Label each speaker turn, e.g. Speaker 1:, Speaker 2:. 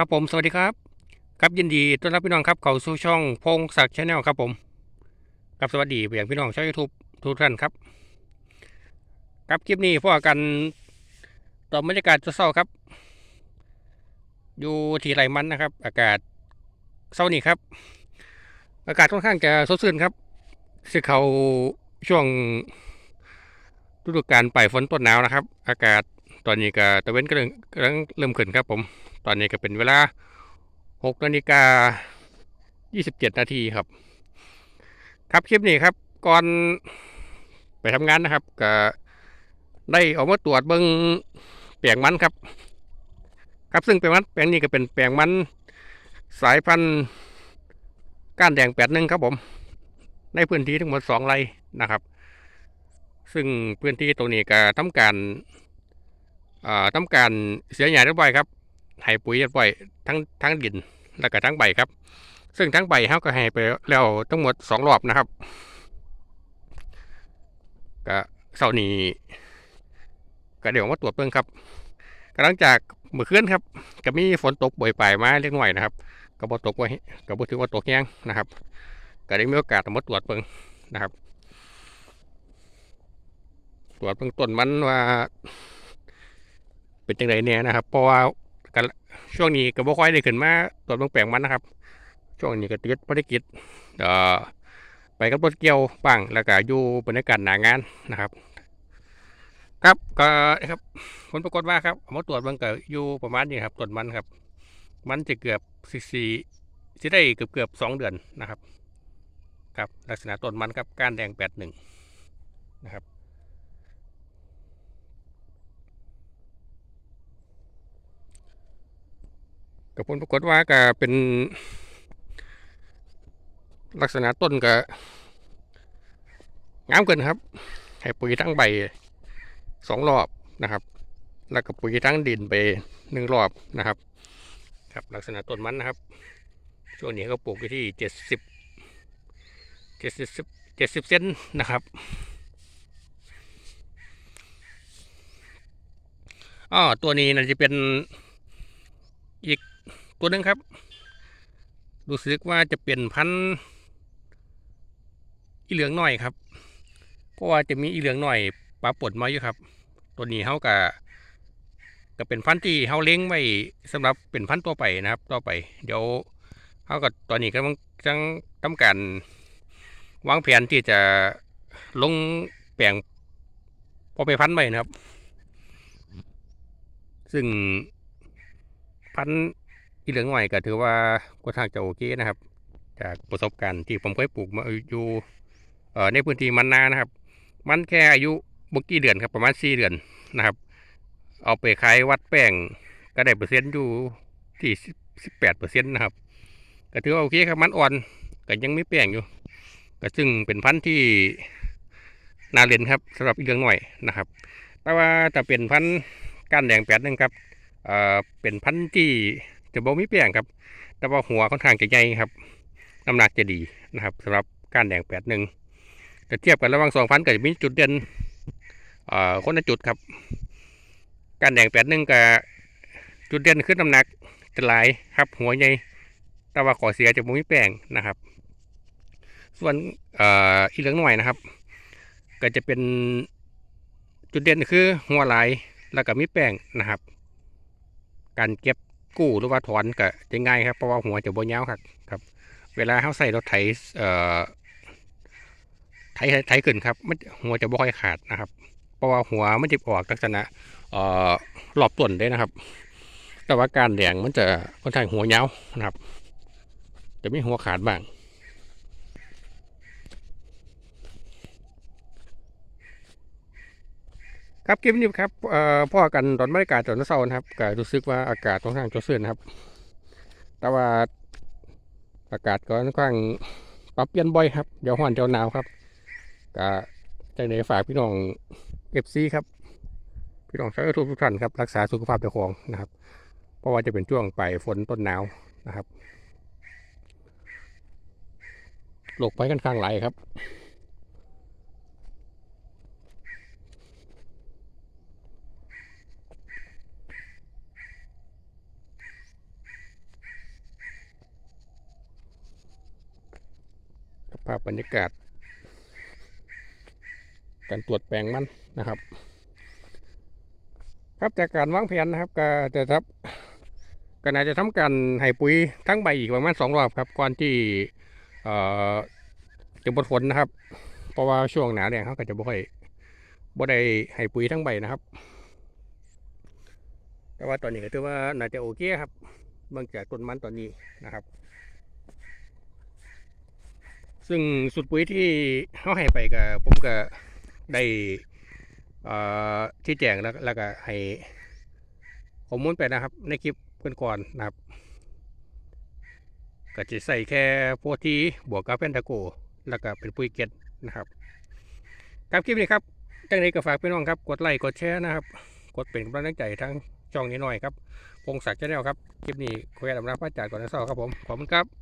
Speaker 1: ครับผมสวัสดีครับ ครับยินดีต้อนรับพี่น้องครับเข้าสู่ช่องพงศักดิ์ชาแนลครับผมครับสวัสดีไปยังพี่น้องชาวยูทูบทุกท่านครับ ครับคลิปนี้พวกกันต่อบรรยากาศเศร้าครับ อยู่ที่ไรมันนะครับ อากาศเศร้านี่ครับ อากาศค่อนข้างจะสดชื่นครับซึ่งเขาช่วงฤดูกาลปลายฝนต้นหนาวนะครับ อากาศตอนนี้ก็ตะเว้นก็เริ่มกำลังเริ่มขึ้นครับผม ตอนนี้ก็เป็นเวลา6นาฬิกา27นาทีครับ ครับคลิปนี้ครับ ก่อนไปทำงานนะครับก็ได้ออกมาตรวจเบิ้งแปลงมันครับ ครับซึ่งแปลงมันแปลงนี้ก็เป็นแปลงมันสายพันธุ์ก้านแดงแปดหนึ่งครับผม ในพื้นที่ทั้งหมดสองไร่นะครับ ซึ่งพื้นที่ตรงนี้ก็ทำการอ่าการเสียหญ้าเรียบร้อยครับ ให้ปุ๋ยเรียบร้อยทั้งทั้งดินแล้วก็ทั้งใบครับ ซึ่งทั้งใบเขาก็ให้ไปแล้วทั้งหมดสองรอบนะครับก็เสาร์นี้ก็เดี๋ยวมาตรวจเบิ่งครับกหลังจากเมื่อคืนครับ ก็มีฝนตกบ่อยปลายมาเล็กน้อยนะครับก็บ่ตกไว้ก็บ่ถือว่าตกแห้งนะครับ ก็ได้มีโอกาสมาตรวจเบิ่งนะครับ ตรวจเบื้องต้นมันว่า เป็นจังไดเนี่ยนะครับ เพราะว่า กันช่วงนี้ก็บ่ค่อยได้ขึ้นมาตรวจเบิ่งแปลงมันนะครับ ช่วงนี้ก็ติดภารกิจเอ่อไปกับรถเกี่ยวบ้างแล้วก็อยู่บรรยากาศหนางานนะครับ ครับก็ครับผลปรากฏว่าครับมาตรวจเบิ่งก็อยู่ประมาณนี้ครับต้นมันครับ มันจะเกือบสี่สี่สิได้เกือบเกือบสองเดือนนะครับ ครับลักษณะต้นมันครับก้านแดงแปดหนึ่งนะครับ กับผลปรากฏว่าก็เป็นลักษณะต้นก็งามเกินครับ ให้ปุ๋ยทั้งใบสองรอบนะครับ แล้วก็ปุ๋ยทั้งดินไปหนึ่งรอบนะครับ ครับลักษณะต้นมันนะครับ ช่วงนี้ก็ปลูกที่เจ็ดสิบเจ็ดสิบเจ็ดสิบเซนนะครับอ๋อตัวนี้น่าจะเป็น ตัวนึงครับรู้สึกว่าจะเป็นพันธุ์อีเหลืองหน่อยครับ เพราะว่าจะมีอีเหลืองหน่อยปลาปนมาอยู่ครับ ตัวนี้เขากะก็เป็นพันธุ์ที่เขาเลี้ยงไว้สำหรับเป็นพันธุ์ตัวไปนะครับต่อไป เดี๋ยวเขาก็ตอนนี้ก็จังทำการวางแผนที่จะลงแปลงพอไปพันธุ์ไว้นะครับ ซึ่งพันธุ์ ที่เหลืองหน่อยก็ถือว่าก็ทางจะโอเคนะครับ จากประสบการณ์ที่ผมเคยปลูกมาอยู่เอ่อในพื้นที่มันนานะครับ มันแค่อายุบกี่เดือนครับประมาณสี่เดือนนะครับ เอาไปขายวัดแป้งก็ได้เปอร์เซ็นต์อยู่ที่สิบแปดเปอร์เซ็นต์นะครับก็ถือว่าโอเคครับมันอ่อนก็ยังไม่แป้งอยู่ ก็ซึ่งเป็นพันธุ์ที่นาเรียนครับสำหรับอีเลืองหน่อยนะครับ แต่ว่าถ้าเป็นพันธุ์ก้านแดงแปดนึงครับเอ่อเป็นพันธุ์ที่ จะบ่มีแป้งครับ แต่ว่าหัวค่อนข้างจะใหญ่ครับน้ำหนักจะดีนะครับสำหรับการแดงแปดหนึ่งแต่เทียบกันระหว่างสองพันก็จะมีจุดเด่นอ่อคนละจุดครับการแดงแปดหนึ่งกับจุดเด่นคือน้ำหนักจะหลายครับ หัวใหญ่แต่ว่าขอเสียจะบ่มีแป้งนะครับ ส่วนอ่ออีเหลืองหน่อยนะครับ ก็จะเป็นจุดเด่นคือหัวหลายแล้วก็มีแป้งนะครับ การเก็บ กู้หรือว่าถอนก็จะง่ายครับเพราะว่าหัวจะบ่ยาวครับครับ เวลาเขาใส่รถไถเอ่อไถไถขึ้นครับมันหัวจะบ่ค่อยขาดนะครับ เพราะว่าหัวมันจะออกลักษณะเอ่อรอบต้นได้นะครับ แต่ว่าการแดงมันจะค่อนข้างหัวยาวนะครับ จะมีหัวขาดบ้าง ครับคลิปนี้ครับพ่อกันตอนบรรยากาศตอนเช้านะครับก็รู้สึกว่าอากาศค่อนข้างจะเสื่อนนะครับ แต่ว่าอากาศก็ค่อนข้างปรับเปลี่ยนบ่อยครับเดี๋ยวร้อนเดี๋ยวหนาวครับก็ใจในฝากพี่น้องเอฟซีครับ พี่น้องชาวยูทูบทุกท่านครับรักษาสุขภาพเจ้าของนะครับ เพราะว่าจะเป็นช่วงไปฝนต้นหนาวนะครับโรคไปกันข้างไหลายครับ ภาพบรรยากาศ การตรวจแปลงมันนะครับ ครับจากการวางแผนนะครับก็จะทับก็น่าจะทำการให้ปุ๋ยทั้งใบอีกประมาณสองรอบครับก่อนที่เอ่อจะบดฝนนะครับ เพราะว่าช่วงหนาแดงเขาก็จะบ่ค่อยบ่ได้ให้ปุ๋ยทั้งใบนะครับ แต่ว่าตอนนี้ก็ถือว่าน่าจะโอเคครับเบื้องจากต้นมันตอนนี้นะครับ ซึ่งสุดปุ๋ยที่เขาให้ไปกับผมก็ได้ที่แจงแล้วแล้วก็ให้ข้อมูลไปนะครับ ในคลิปก่อนๆนะครับ ก็จะใส่แค่โพทีบวกกับเพนทาโก แล้วก็เป็นปุ๋ยเก็ดนะครับครับคลิปนี้ครับจังนี้ก็ฝากพี่น้องครับกดไลค์กดแชร์นะครับ กดเป็นกำลังใจทั้งช่องนี้หน่อยครับพงศักดิ์ชาแนลครับ คลิปนี้คุยกับลำนักพระจากก่อนนะเศร้าครับผม ขอบคุณครับ